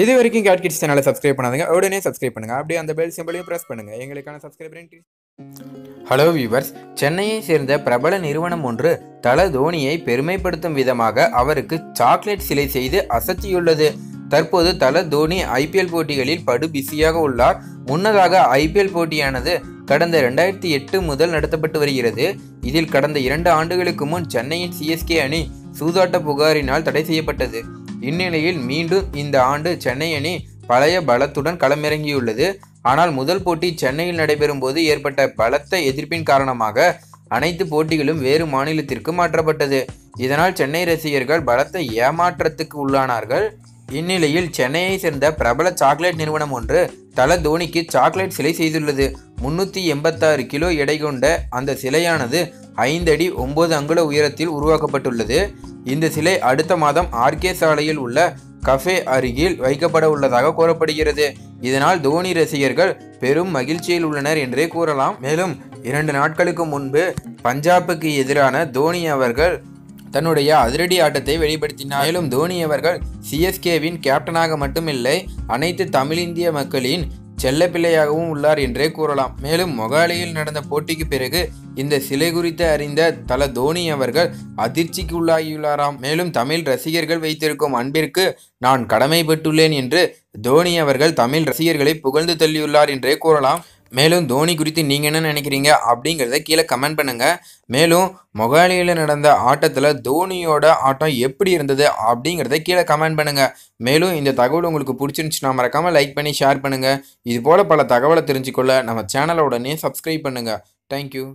இது வரைக்கும் gate kids சேனலை சப்ஸ்கிரைப் பண்ணாதுங்க. உடனே சப்ஸ்கிரைப் பண்ணுங்க. அப்படியே அந்த பெல் சிம்பிளையும் ப்ரெஸ் பண்ணுங்க. எங்களுக்கான சப்ஸ்கிரைபர் ஹலோ வியூவர்ஸ் சென்னையை சேர்ந்த பிரபல நிறுவனம் ஒன்று தல தோனியை பெருமைப்படுத்தும் விதமாக அவருக்கு சாக்லேட் சிலை செய்து அசத்தியுள்ளது. தற்போது தல தோனி ஐபிஎல் போட்டிகளில் படு பிஸியாக உள்ளார். முன்னதாக ஐபிஎல் போட்டியானது கடந்த ரெண்டாயிரத்தி எட்டு முதல் நடத்தப்பட்டு வருகிறது. இதில் கடந்த இரண்டு ஆண்டுகளுக்கு முன் சென்னையின் சிஎஸ்கே அணி சூதாட்ட புகாரினால் தடை செய்யப்பட்டது. இந்நிலையில் மீண்டும் இந்த ஆண்டு சென்னை அணி பழைய பலத்துடன் களமிறங்கியுள்ளது. ஆனால் முதல் போட்டி சென்னையில் நடைபெறும் போது ஏற்பட்ட பலத்த எதிர்ப்பின் காரணமாக அனைத்து போட்டிகளும் வேறு மாநிலத்திற்கு மாற்றப்பட்டது. இதனால் சென்னை ரசிகர்கள் பலத்த ஏமாற்றத்துக்கு உள்ளானார்கள். இந்நிலையில் சென்னையை சேர்ந்த பிரபல சாக்லேட் நிறுவனம் ஒன்று தல தோனிக்கு சாக்லேட் சிலை செய்துள்ளது. முன்னூற்றி எண்பத்தாறு கிலோ எடை கொண்ட அந்த சிலையானது ஐந்தடி ஒம்பது ஒன்பது அங்குல உயரத்தில் உருவாக்கப்பட்டுள்ளது. இந்த சிலை அடுத்த மாதம் ஆர்கே சாலையில் உள்ள கஃபே அருகில் வைக்கப்பட உள்ளதாக கூறப்படுகிறது. இதனால் தோனி ரசிகர்கள் பெரும் மகிழ்ச்சியில் உள்ளனர் என்றே கூறலாம். மேலும் இரண்டு நாட்களுக்கு முன்பு பஞ்சாபுக்கு எதிரான தோனி அவர்கள் தன்னுடைய அதிரடி ஆட்டத்தை வெளிப்படுத்தினார். மேலும் தோனி அவர்கள் சிஎஸ்கேவின் கேப்டனாக மட்டுமில்லை அனைத்து தமிழிந்திய மக்களின் செல்லப்பிள்ளையாகவும் உள்ளார் என்றே கூறலாம். மேலும் மொகாலியில் நடந்த போட்டிக்கு பிறகு இந்த சிலை குறித்து அறிந்த தல தோனி அவர்கள் அதிர்ச்சிக்கு உள்ளாகியுள்ளாராம் மேலும் தமிழ் ரசிகர்கள் வைத்திருக்கும் அன்பிற்கு நான் கடமைப்பட்டுள்ளேன் என்று தோனி அவர்கள் தமிழ் ரசிகர்களை புகழ்ந்து தள்ளியுள்ளார் என்றே கூறலாம். மேலும் தோனி குறித்து நீங்கள் என்ன நினைக்கிறீங்க அப்படிங்கிறத கீழே கமெண்ட் பண்ணுங்கள் மேலும் மொகாலியில் நடந்த ஆட்டத்தில் தோனியோட ஆட்டம் எப்படி இருந்தது அப்படிங்கிறத கீழே கமெண்ட் பண்ணுங்கள் மேலும் இந்த தகவல் உங்களுக்கு பிடிச்சிருந்துச்சுன்னா மறக்காமல் லைக் பண்ணி ஷேர் பண்ணுங்கள் இது போல் பல தகவலை தெரிஞ்சுக்கொள்ள நம்ம சேனலை உடனே சப்ஸ்கிரைப் பண்ணுங்கள் தேங்க்யூ